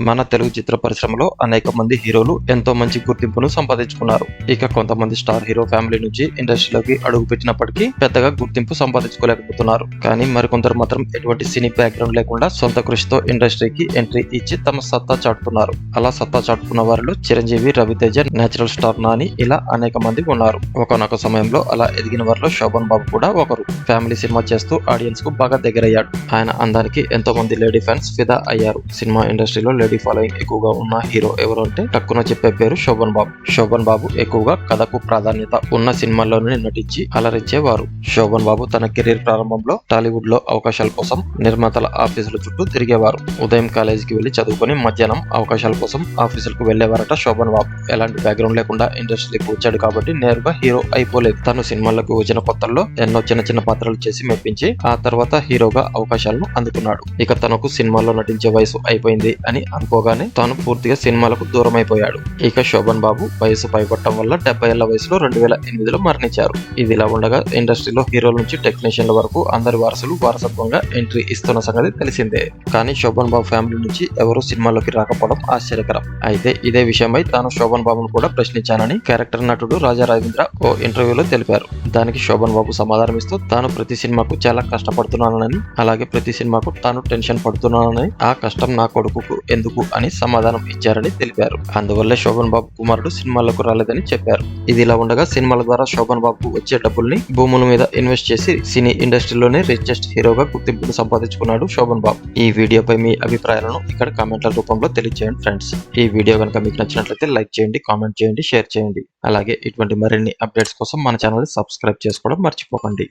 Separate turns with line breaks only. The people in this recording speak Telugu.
మన తెలుగు చిత్ర పరిశ్రమలో అనేక మంది హీరోలు ఎంతో మంచి గుర్తింపును సంపాదించుకున్నారు. ఇక కొంతమంది స్టార్ హీరో ఫ్యామిలీ నుంచి ఇండస్ట్రీలోకి అడుగు పెట్టినప్పటికీ పెద్దగా గుర్తింపు సంపాదించుకోలేకపోతున్నారు. కానీ మరికొందరు మాత్రం ఎటువంటి సినీ బ్యాక్గ్రౌండ్ లేకుండా సొంత కృషితో ఇండస్ట్రీకి ఎంట్రీ ఇచ్చి తమ సత్తా చాటుతున్నారు అలా సత్తా చాటుకున్న వారిలో చిరంజీవి రవితేజ నేచురల్ స్టార్ నాని ఇలా అనేక మంది ఉన్నారు. ఒకనొక సమయంలో అలా ఎదిగిన వారిలో శోభన్ బాబు కూడా ఒకరు. ఫ్యామిలీ సినిమా చేస్తూ ఆడియన్స్కు బాగా దగ్గరయ్యాడు. ఆయన అందానికి ఎంతో మంది లేడీ ఫ్యాన్స్ ఫిదా అయ్యారు. సినిమా ఇండస్ట్రీలో లేడీ ఫాలోయింగ్ ఎక్కువగా ఉన్న హీరో ఎవరు అంటే టక్కున చెప్పే పేరు శోభన్ బాబు. శోభన్ బాబు ఎక్కువగా కథకు ప్రాధాన్యత ఉన్న సినిమాల్లోనే నటించి అలరించేవారు. శోభన్ బాబు తన కెరీర్ ప్రారంభంలో టాలీవుడ్లో అవకాశాల కోసం నిర్మాతల ఆఫీసుల చుట్టూ తిరిగేవారు. ఉదయం కాలేజీకి వెళ్ళి చదువుకొని మధ్యాహ్నం అవకాశాల కోసం ఆఫీసులకు వెళ్ళేవారట శోభన్ బాబు. ఎలాంటి బ్యాక్గ్రౌండ్ లేకుండా ఇండస్ట్రీకి వచ్చాడు కాబట్టి నేరుగా హీరో అయిపోలేదు. తను సినిమాలకు వచ్చిన కొత్తల్లో ఎన్నో చిన్న చిన్న పాత్రలు చేసి మెప్పించి ఆ తర్వాత హీరోగా అవకాశాలను అందుకున్నాడు. ఇక తనకు సినిమాల్లో నటించే వయసు అయిపోయింది అని అనుకోగానే తాను పూర్తిగా సినిమాలకు దూరం అయిపోయాడు ఇక శోభన్ బాబు వయసు పైపట్టడం వల్ల డెబ్బై ఏళ్ళ వయసులో రెండు వేల ఎనిమిదిలో మరణించారు. ఇది ఇలా ఉండగా ఇండస్ట్రీలో హీరోల నుంచి టెక్నీషియన్ల వరకు అందరి వారసులు వారసత్వంగా ఎంట్రీ ఇస్తున్న సంగతి తెలిసిందే. కానీ శోభన్ బాబు ఫ్యామిలీ నుంచి ఎవరు సినిమాలోకి రాకపోవడం ఆశ్చర్యకరం. అయితే ఇదే విషయమై తాను శోభన్ బాబును కూడా ప్రశ్నించానని క్యారెక్టర్ నటుడు రాజా రవీంద్ర ఓ ఇంటర్వ్యూలో తెలిపారు. దానికి శోభన్ బాబు సమాధానం ఇస్తూ తాను ప్రతి సినిమాకు చాలా కష్టపడుతున్నానని అలాగే ప్రతి సినిమాకు తాను టెన్షన్ పడుతున్నానని ఆ కష్టం నా కొడుకుకు ఎందుకు అని సమాధానం ఇచ్చారని తెలిపారు. అందువల్లే శోభన్ బాబు కుమారుడు సినిమాలకు రాలేదని చెప్పారు. ఇది ఇలా ఉండగా సినిమాల ద్వారా శోభన్ బాబు వచ్చే డబ్బుల్ని భూముల మీద ఇన్వెస్ట్ చేసి సినీ ఇండస్ట్రీలోనే రిచెస్ట్ హీరోగా గుర్తింపును సంపాదించుకున్నాడు శోభన్ బాబు. ఈ వీడియోపై మీ అభిప్రాయాలను ఇక్కడ కామెంట్ల రూపంలో తెలియజేయండి ఫ్రెండ్స్. ఈ వీడియో కనుక మీకు నచ్చినట్లయితే లైక్ చేయండి కామెంట్ చేయండి షేర్ చేయండి. అలాగే ఇటువంటి మరిన్ని అప్డేట్స్ కోసం మన ఛానల్ సబ్స్క్రైబ్ చేసుకోవడం మర్చిపోకండి.